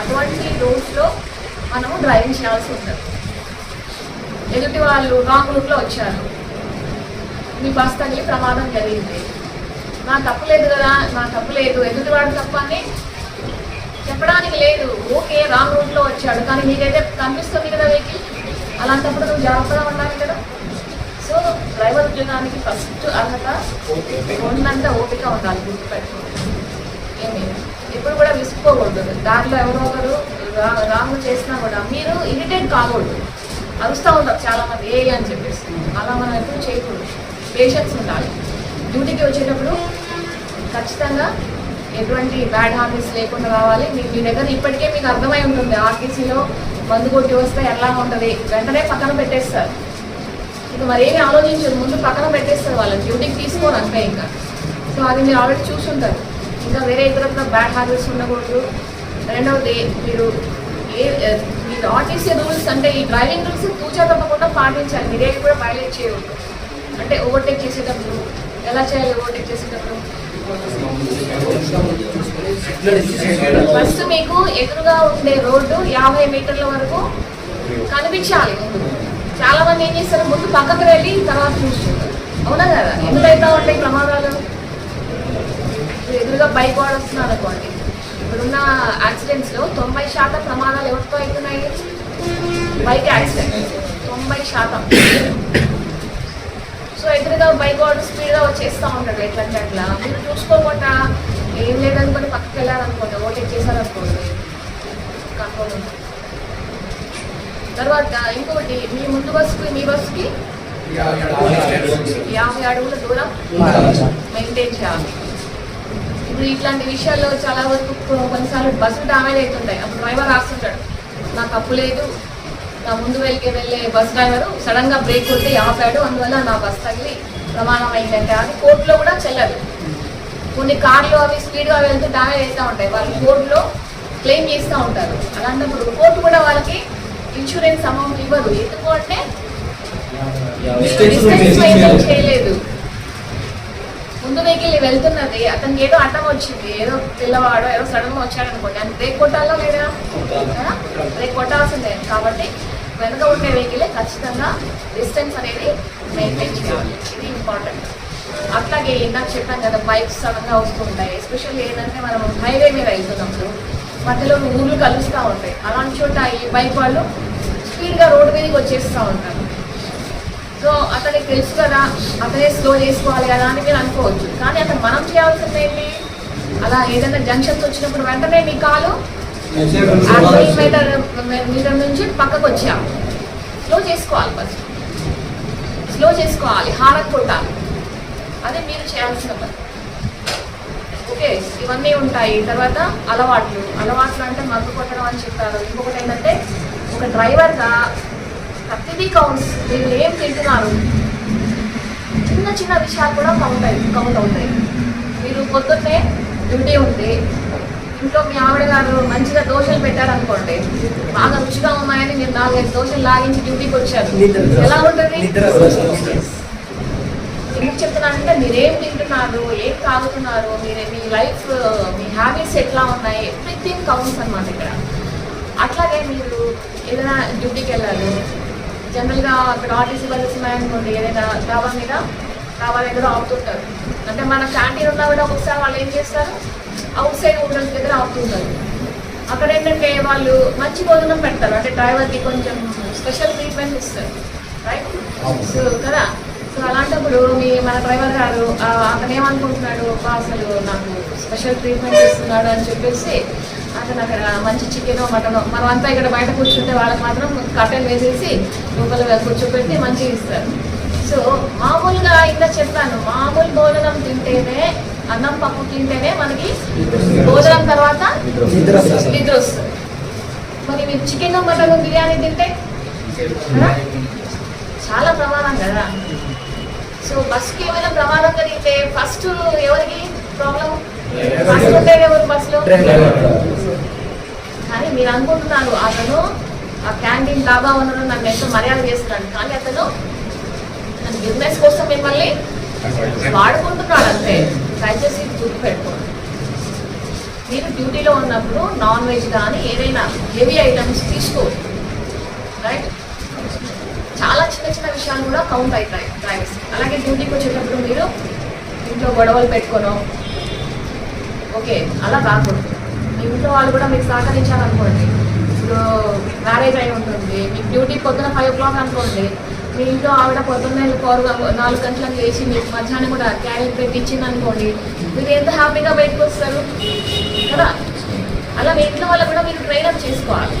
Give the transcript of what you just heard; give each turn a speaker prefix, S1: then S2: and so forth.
S1: అటువంటి రూట్స్లో మనము డ్రైవింగ్ చేయాల్సి ఉంటుంది. ఎదుటి వాళ్ళు రాంగ్ రూట్లో వచ్చారు. మీ బస్ తగిలి ప్రమాదం జరిగింది. నా తప్పు లేదు కదా నా తప్పు లేదు. ఎదుటి వాడు తప్పు అని చెప్పడానికి లేదు. ఓకే రాంగ్ రూట్లో వచ్చాడు. కానీ నీకైతే కనిపిస్తుంది కదా వెహికల్? అలాంటప్పుడు నువ్వు జాగ్రత్తగా ఉండాలి కదా. సో డ్రైవర్ ఉద్యోగానికి ఫస్ట్ అర్హత ఉన్నంత ఓపిక ఉండాలి గుర్తుపెట్టుకోండి. ఎప్పుడు కూడా విసుక్కోకూడదు దాంట్లో ఎవరో ఒకరు రాంగ్ చేసినా కూడా మీరు ఇరిటేట్ కాకూడదు. అరుస్తూ ఉంటారు చాలా మంది ఏ అని చెప్పేసి. అలా మనం ఎప్పుడు చేయకూడదు. పేషెన్స్ ఉండాలి. డ్యూటీకి వచ్చేటప్పుడు ఖచ్చితంగా ఎటువంటి బ్యాడ్ హ్యాబిట్స్ లేకుండా రావాలి. మీ- మీ దగ్గర ఇప్పటికే మీకు అర్థమై ఉంటుంది. ఆర్టీసీలో మందు కొట్టి వస్తే ఎలా ఉంటుంది? వెంటనే పక్కన పెట్టేస్తారు. ఇక మరేమి ఆలోచించరు. ముందు పక్కన పెట్టేస్తారు వాళ్ళని. డ్యూటీకి తీసుకోరు అంతే ఇంకా. సో అది మీరు ఆల్రెడీ చూసుంటారు. ఇంకా వేరే ఇతర బ్యాడ్ హ్యాబిట్స్ ఉండకూడదు. రెండవది మీరు ఏ మీరు ఆర్టీసీ రూల్స్ అంటే ఈ డ్రైవింగ్ రూల్స్ తూచా తప్పకుండా పాటించాలి. మీరే కూడా వైలేట్ చేయవద్దు. అంటే ఓవర్టేక్ చేసేటప్పుడు ఎలా చేయాలి ఓవర్టేక్ చేసేటప్పుడు? ఫస్ట్ మీకు ఎదురుగా ఉండే రోడ్డు యాభై మీటర్ల వరకు కనిపించాలి. చాలా మంది ఏం చేస్తారు? ముందు పక్కకు వెళ్ళి తర్వాత చూస్తుంటారు. అవునా కదా? ఎందుకైతే ఉంటాయి ప్రమాదాలు? ఎదురుగా బైక్ వాడు వస్తున్నారు అనుకోండి. ఇప్పుడున్న యాక్సిడెంట్స్లో తొంభై శాతం ప్రమాదాలు ఎవరితో అవుతున్నాయి? బైక్ యాక్సిడెంట్ తొంభై శాతం. సో ఎదురుగా బైక్ వాడు స్పీడ్గా వచ్చేస్తూ ఉంటాడు ఎట్లంటే అట్లా. మీరు చూసుకోకుండా ఏం లేదనుకొని పక్కకి వెళ్ళారనుకోండి ఓటేక్ చేశారనుకోండి ఉంటుంది తర్వాత ఇంకొకటి మీ ముందు బస్సుకి మీ బస్సుకి? యాభై అడుగుల. దూరం? మెయింటైన్ చేయాలి. ఇప్పుడు ఇట్లాంటి విషయాల్లో చాలా వరకు కొన్నిసార్లు బస్సులు డామేజ్ అవుతుంటాయి. అప్పుడు డ్రైవర్ రాస్తుంటాడు నాకు తప్పు లేదు. నా ముందు వెళ్ళి వెళ్ళే బస్ డ్రైవరు సడన్గా బ్రేక్ కొట్టి ఆపాడు. అందువల్ల నా బస్ తగిలి ప్రమాణం అయిందంటే అది కోర్టులో కూడా చెల్లదు. కొన్ని కార్లు అవి స్పీడ్గా వెళ్తూ డామేజ్ అవుతూ ఉంటాయి. వాళ్ళు కోర్టులో క్లెయిమ్ చేస్తూ ఉంటారు. అలాంటప్పుడు కోర్టు కూడా వాళ్ళకి ఇన్సూరెన్స్ అమౌంట్ ఇవ్వదు. ఎందుకు అంటే చేయలేదు. వెళ్తున్నది అతనికి ఏదో అడ్డం వచ్చింది ఏదో పిల్లవాడో ఏదో సడన్గా వచ్చాడు అనుకోండి అని బ్రేక్ కొట్టాలో. లేదా? బ్రేక్ కొట్టాల్సిందే. కాబట్టి వెనక ఉండే వెహికల్ ఖచ్చితంగా డిస్టెన్స్ అనేది మెయింటైన్ చేయాలి. ఇది ఇంపార్టెంట్ అట్లాగే ఇందాక చెప్పాను కదా బైక్స్ సడన్గా వస్తుంటాయి. ఎస్పెషల్లీ ఏంటంటే మనం హైవే మీద వెళ్తున్నప్పుడు మధ్యలో ఊర్లు కలుస్తూ ఉంటాయి. అలాంటి చోట ఈ బైక్ వాళ్ళు స్పీడ్గా రోడ్డు మీదకి వచ్చేస్తూ ఉంటారు. సో అతనికి తెలుసు కదా అతనే స్లో చేసుకోవాలి కదా అని మీరు అనుకోవచ్చు. కానీ అతను మనం చేయాల్సింది ఏంటి? అలా ఏదైనా జంక్షన్స్ వచ్చినప్పుడు వెంటనే మీ కాలు యాభై మీటర్ మీటర్ నుంచి పక్కకు వచ్చాం స్లో చేసుకోవాలి ఫస్ట్ స్లో చేసుకోవాలి హారన్ కొట్టాలి. అదే మీరు చేయాల్సిన పని. ఓకే ఇవన్నీ ఉంటాయి. తర్వాత అలవాట్లు. అలవాట్లు అంటే మందు కొట్టడం అని చెప్పారు. ఇంకొకటి ఏంటంటే ఒక డ్రైవర్గా ప్రతిదీ కౌంట్స్ మీరు ఏం తింటున్నారు? చిన్న చిన్న విషయాలు కూడా కౌంట్ అయి కౌంట్ అవుతాయి. మీరు పొద్దున్నే డ్యూటీ ఉంది ఇంట్లో మీ ఆవిడ గారు మంచిగా దోశలు పెట్టారనుకోండి బాగా రుచిగా ఉన్నాయని మీరు నాలుగైదు దోశలు లాగించి డ్యూటీకి వచ్చారు. ఎలా ఉంటుంది? ఎందుకు చెప్తున్నానంటే మీరేం తింటున్నారు ఏం తాగుతున్నారు మీరు మీ లైఫ్ మీ హ్యాబిట్స్ ఎట్లా ఉన్నాయి ఎవ్రీథింగ్ కౌంట్స్ అనమాట ఇక్కడ. అట్లాగే మీరు ఏదైనా డ్యూటీకి వెళ్ళాలి జనరల్గా అక్కడ ఆర్టీసీ బస్సెస్ ఉన్నాయనుకోండి ఏదైనా డాబా మీద డాబా దగ్గర ఆపుతుంటారు. అంటే మన క్యాంటీన్ ఉన్నా కూడా ఒకసారి వాళ్ళు ఏం చేస్తారు? అవుట్ సైడ్ హోటల్స్ దగ్గర ఆపుతుంటారు. అక్కడ ఏంటంటే వాళ్ళు మంచి భోజనం పెడతారు. అంటే డ్రైవర్కి కొంచెం స్పెషల్ ట్రీట్మెంట్ ఇస్తారు. రైట్ సో కదా? సో అలాంటప్పుడు మీ మన డ్రైవర్ గారు అతను ఏమనుకుంటున్నాడు? "అబ్బా, అసలు నాకు స్పెషల్ ట్రీట్మెంట్ ఇస్తున్నాడు అని చెప్పేసి అతను అక్కడ మంచి చికెన్ మటన్ మనం అంతా ఇక్కడ బయట కూర్చుంటే వాళ్ళకి మాత్రం కట్టెలు వేసేసి లోపల కూర్చోబెట్టి మంచిగా ఇస్తారు. సో మామూలుగా ఇంకా చెప్పాను మామూలు భోజనం తింటేనే అన్నం పప్పు తింటేనే మనకి భోజనం తర్వాత నిద్ర వస్తుంది. మరి మీరు చికెన్ మటన్ బిర్యానీ తింటే? చాలా ప్రమాదం కదా? సో బస్కి ఏమైనా ప్రమాదం జరిగితే ఫస్ట్ ఎవరికి ప్రాబ్లం ఫస్ట్ ఉండేది ఎవరు బస్సులో? మీరు అనుకుంటున్నారు అతను ఆ క్యాంటీన్ డాబా ఉన్నను నన్ను ఎంతో మర్యాద చేస్తున్నాడు. కానీ అతను నన్ను బిజినెస్ కోసం మిమ్మల్ని వాడుకుంటున్నాడు అంతే. దయచేసి ఇది గుర్తుపెట్టుకోండి. మీరు డ్యూటీలో ఉన్నప్పుడు నాన్ వెజ్ కానీ ఏదైనా హెవీ ఐటమ్స్ తీసుకో. రైట్ చాలా చిన్న చిన్న విషయాలు కూడా కౌంట్ అవుతాయి డ్రైవర్స్ అలాగే డ్యూటీకి వచ్చేటప్పుడు మీరు ఇంట్లో గొడవలు పెట్టుకోను. ఓకే అలా కాకూడదు. ఇంట్లో వాళ్ళు కూడా మీకు సహకరించాలనుకోండి ఇప్పుడు మ్యారేజ్ అయి ఉంటుంది మీకు డ్యూటీ పొద్దున ఫైవ్ ఓ క్లాక్ అనుకోండి మీ ఇంట్లో ఆవిడ పొద్దున్న ఫోర్ నాలుగు గంటలకు లేచి మీకు మధ్యాహ్నం కూడా క్యారీ పెట్టి ఇచ్చింది అనుకోండి మీరు ఎంత హ్యాపీగా బయటకు వస్తారు? కదా? అలా మీ ఇంట్లో వాళ్ళకు కూడా మీరు ట్రైన్ అప్ చేసుకోవాలి.